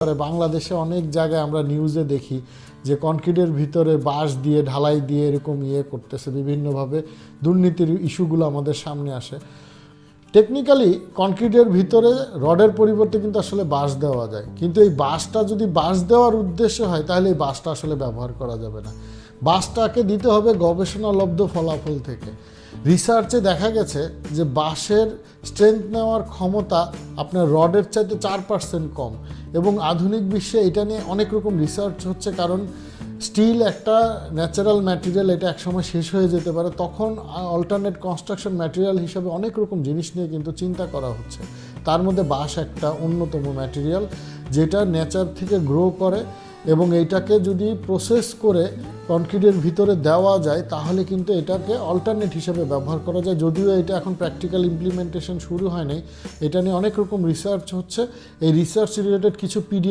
বাংলাদেশে অনেক জায়গায় আমরা নিউজে দেখি যে কনক্রিটের ভিতরে বাঁশ দিয়ে, ঢালাই দিয়ে এরকম ইয়ে করতেছে, বিভিন্নভাবে দুর্নীতির ইস্যুগুলো আমাদের সামনে আসে। টেকনিক্যালি কনক্রিটের ভিতরে রডের পরিবর্তে কিন্তু আসলে বাঁশ দেওয়া যায়। কিন্তু এই বাঁশটা যদি বাঁশ দেওয়ার উদ্দেশ্য হয়, তাহলে এই বাঁশটা আসলে ব্যবহার করা যাবে না। বাঁশটাকে দিতে হবে গবেষণালব্ধ ফলাফল থেকে। রিসার্চে দেখা গেছে যে বাঁশের স্ট্রেংথ নেওয়ার ক্ষমতা আপনার রডের চাইতে চার পার্সেন্ট কম। এবং আধুনিক বিশ্বে এটা নিয়ে অনেক রকম রিসার্চ হচ্ছে, কারণ স্টিল একটা ন্যাচারাল ম্যাটেরিয়াল, এটা একসময় শেষ হয়ে যেতে পারে। তখন অল্টারনেট কনস্ট্রাকশন ম্যাটেরিয়াল হিসেবে অনেক রকম জিনিস নিয়ে কিন্তু চিন্তা করা হচ্ছে। তার মধ্যে বাঁশ একটা অন্যতম ম্যাটেরিয়াল যেটা নেচার থেকে গ্রো করে এবং এইটাকে যদি প্রসেস করে কনক্রিটের ভিতরে দেওয়া যায়, তাহলে কিন্তু এটাকে অল্টারনেট হিসেবে ব্যবহার করা যায়। যদিও এটা এখন প্র্যাকটিক্যাল ইমপ্লিমেন্টেশন শুরু হয়নি। এটা নিয়ে অনেক রকম রিসার্চ হচ্ছে। এই রিসার্চ রিলেটেড কিছু পিডিএফ